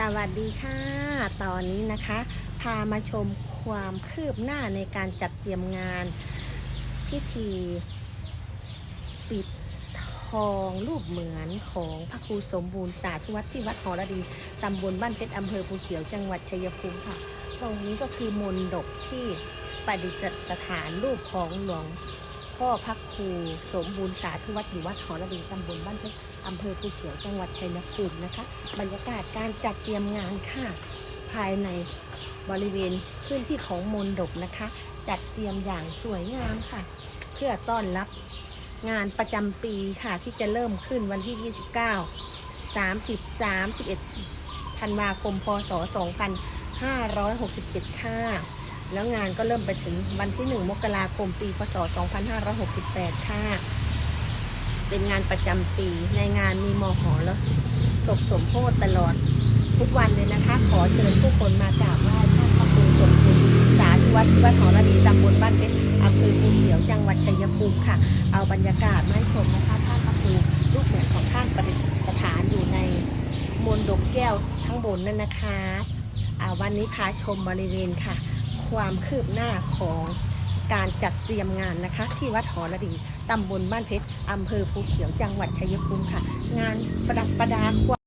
สวัสดีค่ะ ตอนนี้นะคะ พามาชมความคืบหน้าในการจัดเตรียมงานพิธี ปิดทองรูปเหมือนของพระครูสมบูรณ์สาธุวัดที่วัดหอระดีตำบลบ้านเพชรอำเภอภูเขียวจังหวัดชัยภูมิค่ะ ตรงนี้ก็คือมนดกที่ประดิษฐานรูปของหลวง พ่อพระครูสมบูรณ์สาธุวัดอยู่วัดหอระดียงตำบลบ้านเพชรอำเภอภูเขียวจังหวัดชัยภูมินะคะ บรรยากาศการจัดเตรียมงานค่ะ ภายในบริเวณพื้นที่ของมนดบนะคะ จัดเตรียมอย่างสวยงามค่ะ เพื่อต้อนรับงานประจำปีค่ะที่จะเริ่มขึ้นวันที่ 29 30 31ธันวาคมพศ2567 ค่ะ แล้วงานก็เริ่มไปถึงวันที่ 1 มกราคมปี พศ 2568 ค่ะ เป็นงานประจำปี ในงานมีมอหอแล้วศพสมโพธตลอด ทุกวันเลยนะคะ ขอเชิญผู้คนมากราบไหว้ท่านพระครูสมบูรณ์สาธุวัดที่วัดหอระดีตำบลบ้านเพชรอำเภอภูเขียวจังหวัดชัยภูมิค่ะ เอาบรรยากาศมาให้ชมนะคะท่านพระครูรูปเหมือของท่านประดิษฐานอยู่ในมนต์ดกแก้วทั้งบนนั่นนะคะอ่าวันนี้พาชมบริเวณค่ะ ความคืบหน้าของการจัดเตรียมงานนะคะ ที่วัดหอระดีตำบลบ้านเพชรอำเภอภูเขียวจังหวัดชัยภูมิค่ะ งานประดับประดาความ